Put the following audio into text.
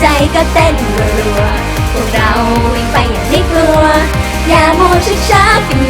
ใจก็เต้นรัวพวกเราวิ่งไปอย่าไห้กลัว อย่าโมชักช้ากัน